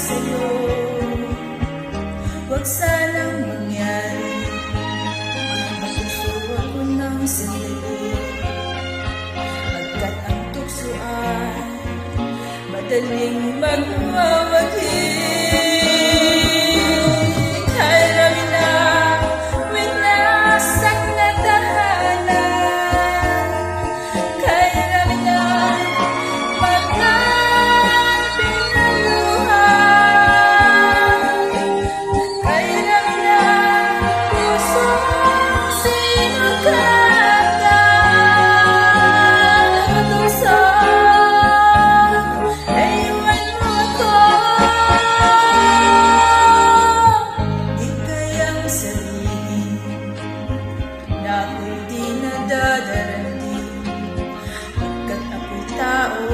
sa'yo. Huwag sanang mangyari. Masusuwa ko ng sandali. Pagkat ang tukso ay Madaling magmamagin nadadarating Pagkat ako'y tao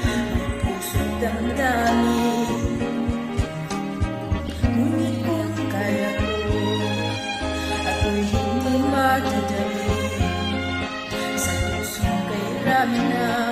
May puso't damdamin. Ngunit kung kaya ko Ako'y hindi madadali Sa pusong kay rami na